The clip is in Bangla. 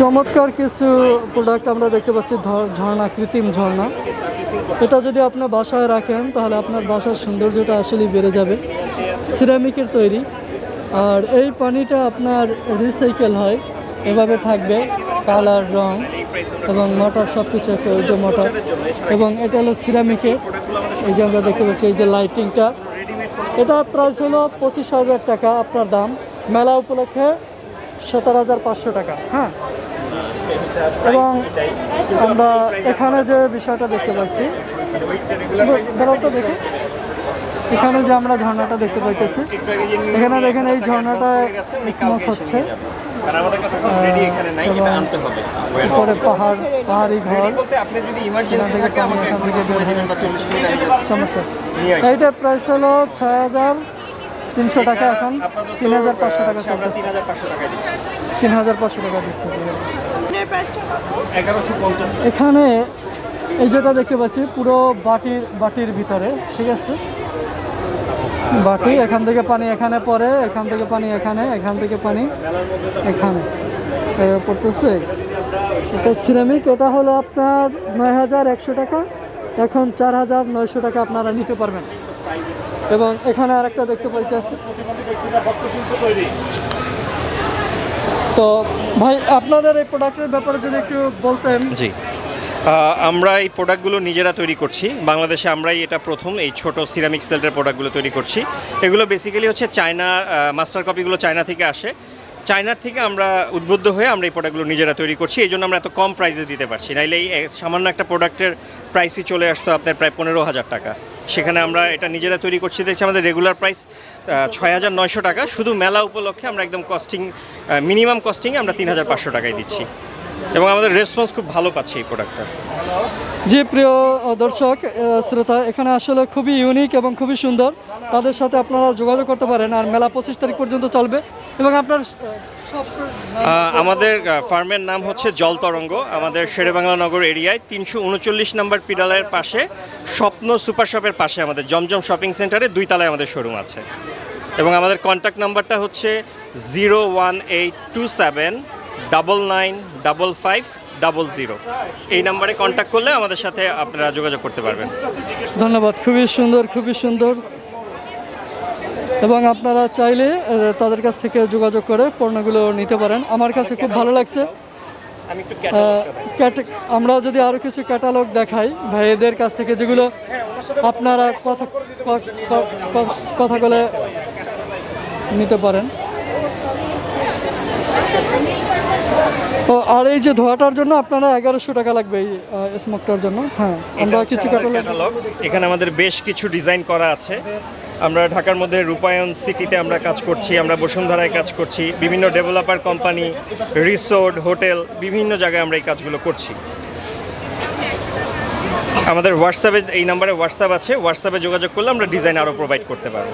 চমৎকার কিছু প্রোডাক্ট আমরা দেখতে পাচ্ছি ঝর্ণা, কৃত্রিম ঝর্ণা। এটা যদি আপনার বাসায় রাখেন, তাহলে আপনার বাসার সৌন্দর্যটা আসলেই বেড়ে যাবে। সিরামিকের তৈরি। আর এই পানিটা আপনার রিসাইকেল হয়, এভাবে থাকবে, কালার, রং এবং মোটর সব কিছু একটা মোটর এবং এটা হলো সিরামিকের এই যে আমরা দেখতে পাচ্ছি, এই যে লাইটিংটা এটা প্রাইস হলো পঁচিশ হাজার টাকা আপনার দাম। মেলা উপলক্ষে সতেরো হাজার পাঁচশো টাকা হ্যাঁ? এবং আমরা এখানে যে বিষয়টা দেখতে পাচ্ছি তো দেখি। এখানে যে আমরা ঝর্ণাটা দেখতে পাইতেছি, এখানে দেখেন এই ঝর্ণাটা স্মোক হচ্ছে। উপরে পাহাড়, পাহাড়ি ঘর। চমৎকার। এইটার প্রাইস হলো ছয় হাজার তিনশো টাকা এখন তিন হাজার পাঁচশো টাকা চলতেছে তিন হাজার পাঁচশো টাকা দিচ্ছি। তিন হাজার পাঁচশো টাকা দিচ্ছে। এখানে এই যেটা দেখতে পাচ্ছি পুরো বাটির বাটির ভিতরে ঠিক আছে? বাটি এখান থেকে পানি এখানে পড়ে এখান থেকে পানি এখানে এখান থেকে পানি এখানে। পড়তেছে। এটা সিরামিক এটা হলো আপনার নয় হাজার একশো টাকা। এখন চার হাজার নয়শো টাকা আপনারা নিতে পারবেন। এবং এখানে আরেকটা দেখতে পাইতেছে তো ভাই, আপনাদের এই প্রোডাক্টের ব্যাপারে যদি একটু বলতেন। জি। আমরা এই প্রোডাক্টগুলো নিজেরা তৈরি করছি। বাংলাদেশে আমরাই এটা প্রথম এই ছোট সিরামিক সেল্টের প্রোডাক্টগুলো তৈরি করছি। এগুলো বেসিক্যালি হচ্ছে চায়না মাস্টার কপিগুলো চায়না থেকে আসে। চায়নার থেকে আমরা উদ্বুদ্ধ হয়ে আমরা এই প্রোডাক্টগুলো নিজেরা তৈরি করছি। এই জন্য আমরা এত কম প্রাইসে দিতে পারছি। নাইলে এই সামান্য একটা প্রোডাক্টের প্রাইসই চলে আসতো আপনার প্রায় পনেরো হাজার টাকা। সেখানে আমরা এটা নিজেরা তৈরি করছি। দেখছি আমাদের রেগুলার প্রাইস ছয় হাজার নয়শো টাকা। শুধু মেলা উপলক্ষে আমরা একদম কস্টিং মিনিমাম কস্টিংয়ে আমরা তিন হাজার পাঁচশো টাকায় দিচ্ছি। এবং আমাদের রেসপন্স খুব ভালো পাচ্ছি এই প্রোডাক্টটা জি প্রিয় দর্শক শ্রোতা এখানে আসলে খুবই ইউনিক এবং খুবই সুন্দর। তাদের সাথে আপনারা যোগাযোগ করতে পারেন আর মেলা পঁচিশ তারিখ পর্যন্ত চলবে। এবং আপনার আমাদের ফার্মের নাম হচ্ছে জল তরঙ্গ। আমাদের শেরেবাংলা নগর এরিয়ায় তিনশো উনচল্লিশ নম্বর পিডালের পাশে স্বপ্ন সুপার শপের পাশে আমাদের জমজম শপিং সেন্টারে দুই তলায় আমাদের শোরুম আছে। এবং আমাদের কন্ট্যাক্ট নাম্বারটা হচ্ছে zero one eight two seven double nine double five double zero এই নাম্বারে কন্ট্যাক্ট করলে আমাদের সাথে আপনারা যোগাযোগ করতে পারবেন। ধন্যবাদ খুবই সুন্দর খুবই সুন্দর। এবং আপনারা চাইলে তাদের কাছ থেকে যোগাযোগ করে পণ্যগুলো নিতে পারেন। আমার কাছে খুব ভালো লাগছে। আমরা যদি আরও কিছু ক্যাটালগ দেখাই ভাইদের কাছ থেকে যেগুলো আপনারা কথা কথা বলে নিতে পারেন। আর এই যে ধোয়াটার জন্য আপনারা এগারোশো টাকা লাগবে এই স্মোকটার জন্য। হ্যাঁ আমরা কিছু ক্যাটালগ এখানে আমাদের বেশ কিছু ডিজাইন করা আছে। আমরা ঢাকার মধ্যে রূপায়ণ সিটিতে আমরা কাজ করছি আমরা বসুন্ধরায় কাজ করছি বিভিন্ন ডেভেলপার কোম্পানি রিসোর্ট হোটেল বিভিন্ন জায়গায় আমরা এই কাজগুলো করছি। আমাদের হোয়াটসঅ্যাপে এই নাম্বারে হোয়াটসঅ্যাপ আছে হোয়াটসঅ্যাপে যোগাযোগ করলে আমরা ডিজাইন আরও প্রোভাইড করতে পারব।